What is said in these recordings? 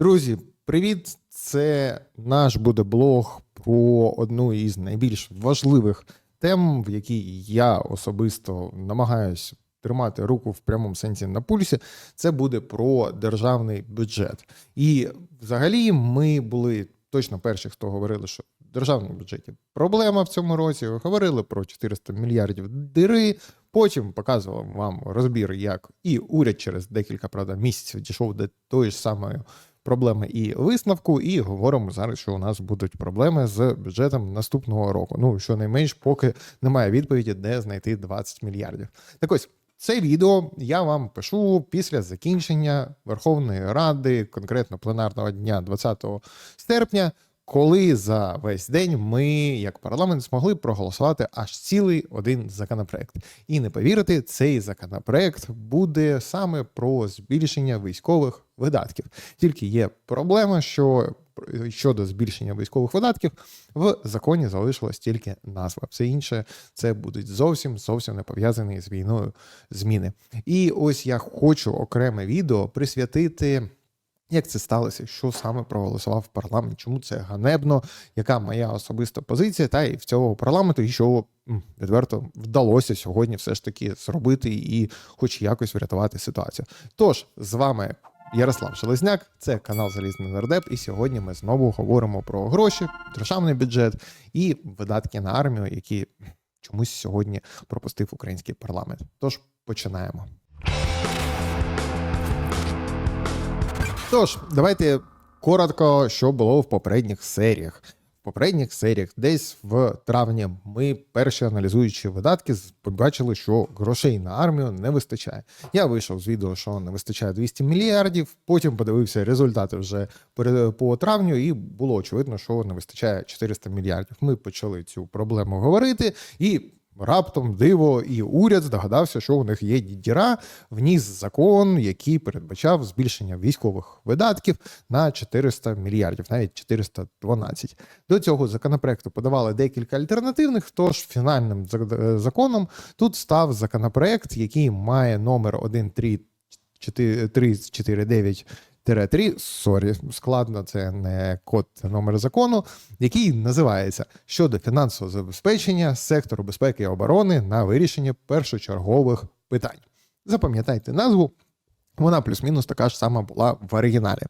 Друзі, привіт! Це наш буде блог про одну із найбільш важливих тем, в якій я особисто намагаюся тримати руку в прямому сенсі на пульсі. Це буде про державний бюджет. І взагалі ми були точно перші, хто говорили, що в державному бюджеті проблема в цьому році. Говорили про 400 мільярдів дири. Потім показував вам розбір, як і уряд через декілька правда місяців дійшов до тої ж самої проблеми і висновку, і говоримо зараз, що у нас будуть проблеми з бюджетом наступного року. Ну щонайменш, поки немає відповіді, де знайти 20 мільярдів. Так ось. Це відео я вам пишу після закінчення Верховної Ради, конкретно пленарного дня 20 серпня, коли за весь день ми, як парламент, змогли проголосувати аж цілий один законопроект. І не повірите, цей законопроект буде саме про збільшення військових видатків. Тільки є проблема, що щодо збільшення військових видатків в законі залишилась тільки назва. Все інше це будуть зовсім зовсім не пов'язані з війною зміни. І ось я хочу окреме відео присвятити. Як це сталося? Що саме проголосував парламент? Чому це ганебно? Яка моя особиста позиція? Та і в цього парламенту, і що відверто вдалося сьогодні все ж таки зробити і, хоч якось, врятувати ситуацію. Тож з вами Ярослав Шелезняк, це канал Залізний Нардеп, і сьогодні ми знову говоримо про гроші, державний бюджет і видатки на армію, які чомусь сьогодні пропустив український парламент. Тож починаємо. Тож, давайте коротко, що було в попередніх серіях. В попередніх серіях, десь в травні, ми перші аналізуючи видатки, побачили, що грошей на армію не вистачає. Я вийшов з відео, що не вистачає 200 мільярдів. Потім подивився результати вже по травню, і було очевидно, що не вистачає 400 мільярдів. Ми почали цю проблему говорити і. Раптом диво, і уряд здогадався, що у них є діра, вніс закон, який передбачав збільшення військових видатків на 400 мільярдів, навіть 412. До цього законопроекту подавали декілька альтернативних. Тож фінальним законом тут став законопроект, який має номер 13349 3, сорі, складно, це не код, це номер закону, який називається щодо фінансового забезпечення сектору безпеки і оборони на вирішення першочергових питань. Запам'ятайте назву. Вона плюс-мінус така ж сама була в оригіналі.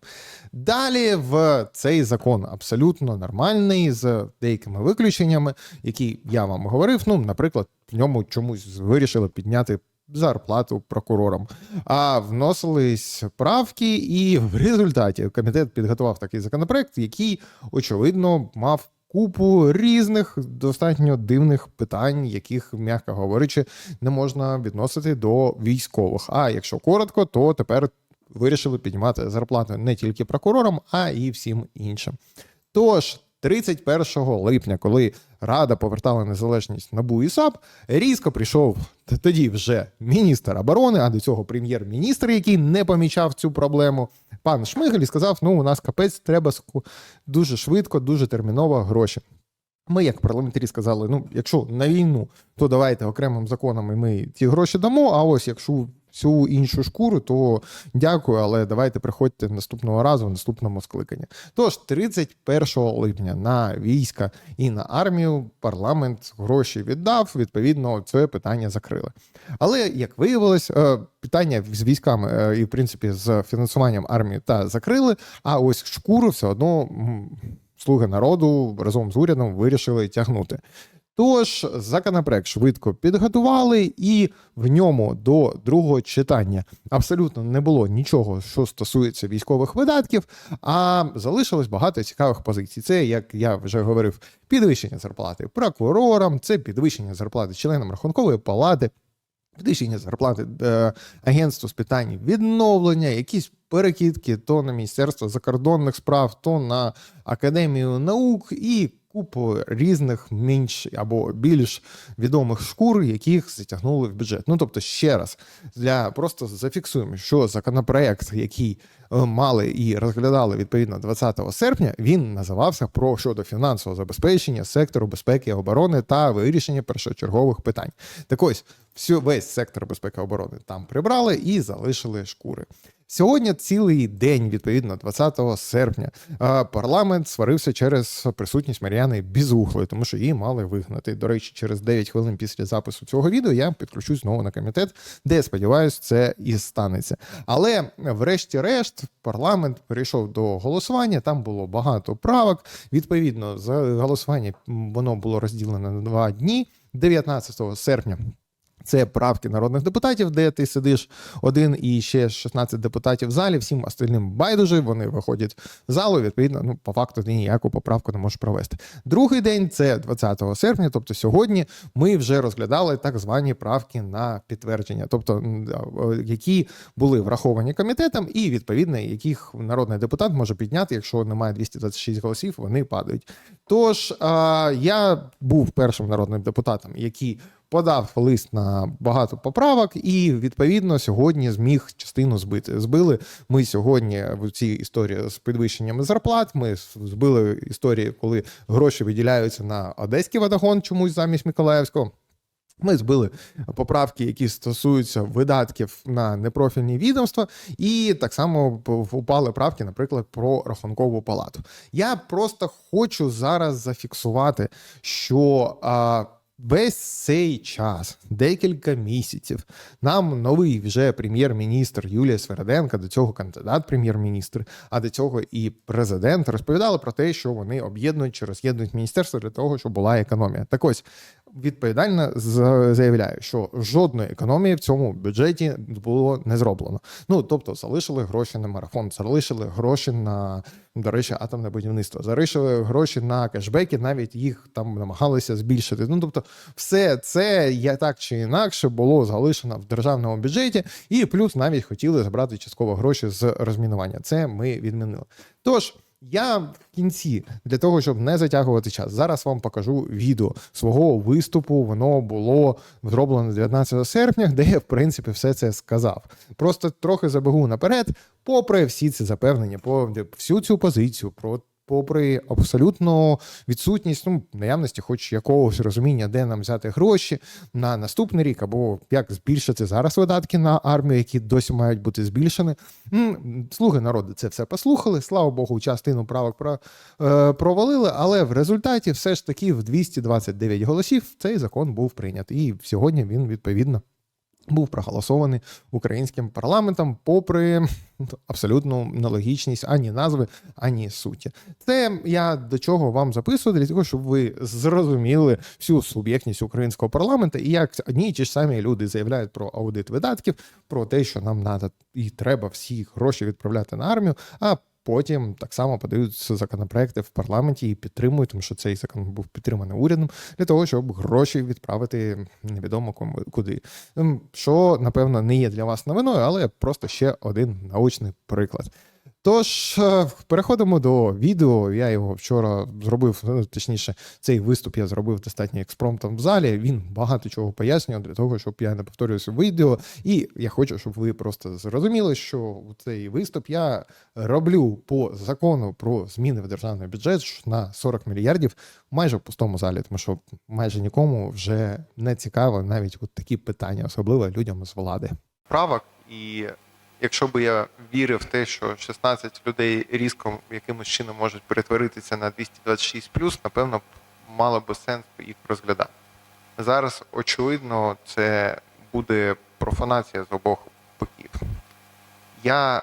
Далі в цей закон абсолютно нормальний, з деякими виключеннями, які я вам говорив. Ну, наприклад, в ньому чомусь вирішили підняти зарплату прокурорам. А вносились правки, і в результаті комітет підготував такий законопроект, який очевидно мав. Купу різних достатньо дивних питань, яких, м'яко говорячи, не можна відносити до військових. А якщо коротко, то тепер вирішили піднімати зарплату не тільки прокурорам, а і всім іншим. Тож 31 липня, коли Рада повертала незалежність НАБУ і САП, різко прийшов тоді вже міністр оборони, а до цього прем'єр-міністр, який не помічав цю проблему. Пан Шмигель сказав: ну, у нас капець, треба дуже швидко, дуже терміново гроші. Ми, як парламентарі, сказали: ну, якщо на війну, то давайте окремим законом і ми ті гроші дамо. А ось якщо всю іншу шкуру, то дякую, але давайте приходьте наступного разу, в наступному скликанні. Тож, 31 липня на війська і на армію парламент гроші віддав. Відповідно, це питання закрили. Але як виявилось, е, питання з військами е, і в принципі з фінансуванням армії та закрили. А ось шкуру все одно. Слуги народу разом з урядом вирішили тягнути. Тож законопроект швидко підготували, і в ньому до другого читання абсолютно не було нічого, що стосується військових видатків, а залишилось багато цікавих позицій. Це, як я вже говорив, підвищення зарплати прокурорам, це підвищення зарплати членам рахункової палати. Підвищення зарплати е, агентству з питань відновлення, якісь перекидки то на Міністерство закордонних справ, то на Академію наук і купу різних менш або більш відомих шкур, яких затягнули в бюджет. Ну тобто, ще раз для просто зафіксуємо, що законопроект, який е, мали і розглядали відповідно 20 серпня, він називався про щодо фінансового забезпечення сектору безпеки і оборони та вирішення першочергових питань. Так ось всю весь сектор безпеки і оборони там прибрали і залишили шкури. Сьогодні цілий день, відповідно, 20 серпня, парламент сварився через присутність Мар'яни Бізухлої, тому що її мали вигнати. До речі, через 9 хвилин після запису цього відео я підключусь знову на комітет, де сподіваюся, це і станеться. Але, врешті-решт, парламент перейшов до голосування. Там було багато правок. Відповідно, за голосування воно було розділено на два дні. 19 серпня це правки народних депутатів, де ти сидиш один і ще 16 депутатів в залі. Всім остальним байдуже. Вони виходять з залу. Відповідно, ну по факту ти ніяку поправку не можеш провести. Другий день це 20 серпня, тобто сьогодні ми вже розглядали так звані правки на підтвердження, тобто які були враховані комітетом, і відповідно яких народний депутат може підняти, якщо немає 226 голосів, вони падають. Тож я був першим народним депутатом, який подав лист на багато поправок, і відповідно сьогодні зміг частину збити. Збили ми сьогодні в цій історії з підвищенням зарплат. Ми збили історію, коли гроші виділяються на одеський водогон чомусь замість Миколаївського. Ми збили поправки, які стосуються видатків на непрофільні відомства, і так само упали правки, наприклад, про рахункову палату. Я просто хочу зараз зафіксувати, що а, весь цей час, декілька місяців, нам новий вже прем'єр-міністр Юлія Свереденка, до цього кандидат прем'єр-міністр, а до цього і президент розповідали про те, що вони об'єднують чи роз'єднують міністерство для того, щоб була економія. Так ось відповідально заявляю, що жодної економії в цьому бюджеті було не зроблено. Ну тобто, залишили гроші на марафон, залишили гроші на до речі, атомне будівництво, залишили гроші на кешбеки, навіть їх там намагалися збільшити. Ну тобто, все це я так чи інакше було залишено в державному бюджеті, і плюс навіть хотіли забрати частково гроші з розмінування. Це ми відмінили. Тож. Я в кінці для того, щоб не затягувати час, зараз вам покажу відео свого виступу. Воно було зроблено 19 серпня, де я в принципі все це сказав. Просто трохи забегу наперед, попри всі ці запевнення, по всю цю позицію, про попри абсолютно відсутність ну, наявності, хоч якогось розуміння, де нам взяти гроші на наступний рік, або як збільшити зараз видатки на армію, які досі мають бути збільшені. Слуги народу це все послухали. Слава Богу, частину правок е, провалили, але в результаті все ж таки в 229 голосів цей закон був прийнятий. І сьогодні він відповідно був проголосований українським парламентом, попри абсолютну нелогічність ані назви, ані суті. Це я до чого вам записую, для того, щоб ви зрозуміли всю суб'єктність українського парламенту і як одні ті ж самі люди заявляють про аудит видатків, про те, що нам треба і треба всі гроші відправляти на армію. а Потім так само подаються законопроекти в парламенті і підтримують, тому що цей закон був підтриманий урядом для того, щоб гроші відправити невідомо кому куди. Ем, Що напевно не є для вас новиною, але просто ще один научний приклад. Тож е, переходимо до відео. Я його вчора зробив, ну, точніше, цей виступ я зробив достатньо експромтом в залі. Він багато чого пояснює для того, щоб я не повторювався в відео. І я хочу, щоб ви просто зрозуміли, що цей виступ я роблю по закону про зміни в державний бюджет на 40 мільярдів майже в пустому залі, тому що майже нікому вже не цікаво навіть от такі питання, особливо людям з влади. правок, і якщо би я вірив в те, що 16 людей різко якимось чином можуть перетворитися на 226 напевно, мало би сенс їх розглядати. Зараз, очевидно, це буде профанація з обох боків. Я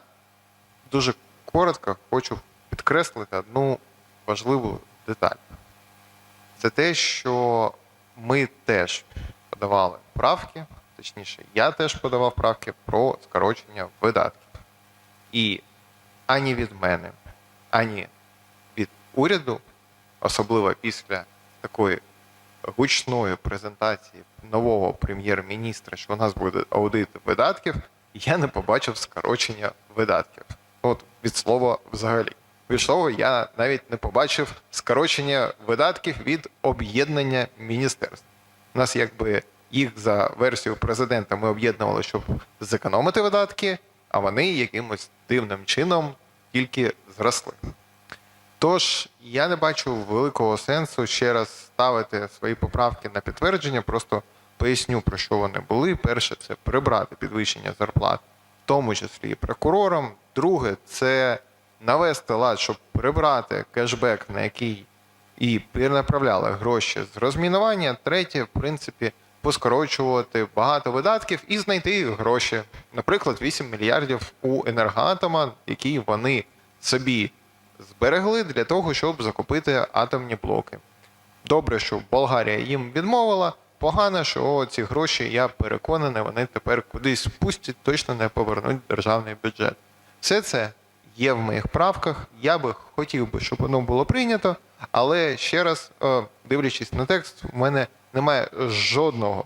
дуже коротко хочу підкреслити одну важливу деталь. Це те, що ми теж подавали правки, точніше, я теж подавав правки про скорочення видатків. І ані від мене, ані від уряду, особливо після такої гучної презентації нового прем'єр-міністра, що у нас буде аудит видатків, я не побачив скорочення видатків. От від слова взагалі. Від слова я навіть не побачив скорочення видатків від об'єднання міністерств. У нас якби їх за версією президента ми об'єднували, щоб зекономити видатки, а вони якимось дивним чином тільки зросли. Тож я не бачу великого сенсу ще раз ставити свої поправки на підтвердження, просто поясню, про що вони були. Перше, це прибрати підвищення зарплат в тому числі і прокурорам. Друге, це навести лад, щоб прибрати кешбек, на який і перенаправляли гроші з розмінування. Третє, в принципі, поскорочувати багато видатків і знайти гроші. Наприклад, 8 мільярдів у енергоатома, які вони собі зберегли для того, щоб закупити атомні блоки. Добре, що Болгарія їм відмовила. Погано, що ці гроші, я переконаний, вони тепер кудись спустять, точно не повернуть державний бюджет. Все це є в моїх правках. Я би хотів би, щоб воно було прийнято, але ще раз, е, дивлячись на текст, у мене немає жодного,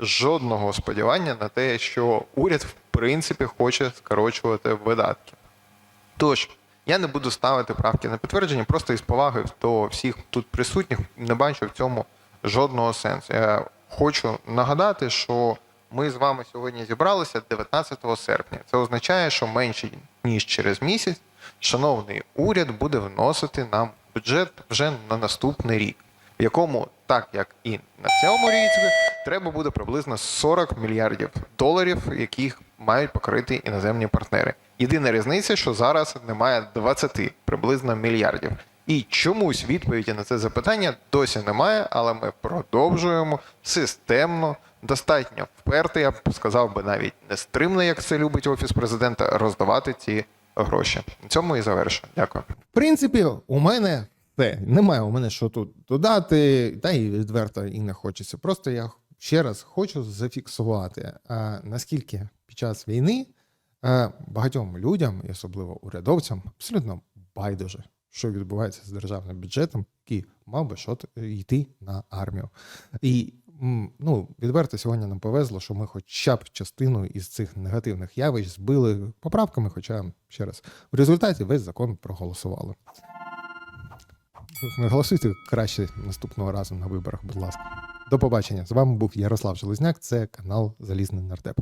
жодного сподівання на те, що уряд в принципі хоче скорочувати видатки. Тож, я не буду ставити правки на підтвердження, просто із поваги до всіх тут присутніх не бачу в цьому жодного сенсу. Я хочу нагадати, що ми з вами сьогодні зібралися 19 серпня. Це означає, що менше ніж через місяць шановний уряд буде вносити нам бюджет вже на наступний рік, в якому, так як і на цьому ріці, треба буде приблизно 40 мільярдів доларів, яких мають покрити іноземні партнери. Єдина різниця, що зараз немає 20 приблизно мільярдів. І чомусь відповіді на це запитання досі немає, але ми продовжуємо системно, достатньо вперто, я б сказав би навіть нестримно, як це любить офіс президента, роздавати ці гроші. На цьому і завершу. Дякую. В принципі, у мене все. Немає у мене що тут додати, та й відверто і не хочеться. Просто я ще раз хочу зафіксувати, наскільки під час війни багатьом людям, і особливо урядовцям, абсолютно байдуже, що відбувається з державним бюджетом, який мав би що йти на армію. І ну, відверто сьогодні нам повезло, що ми хоча б частину із цих негативних явищ збили поправками, хоча, ще раз, в результаті весь закон проголосували. Голосуйте краще наступного разу на виборах, будь ласка. До побачення. З вами був Ярослав Железняк. Це канал Залізний Нардеп.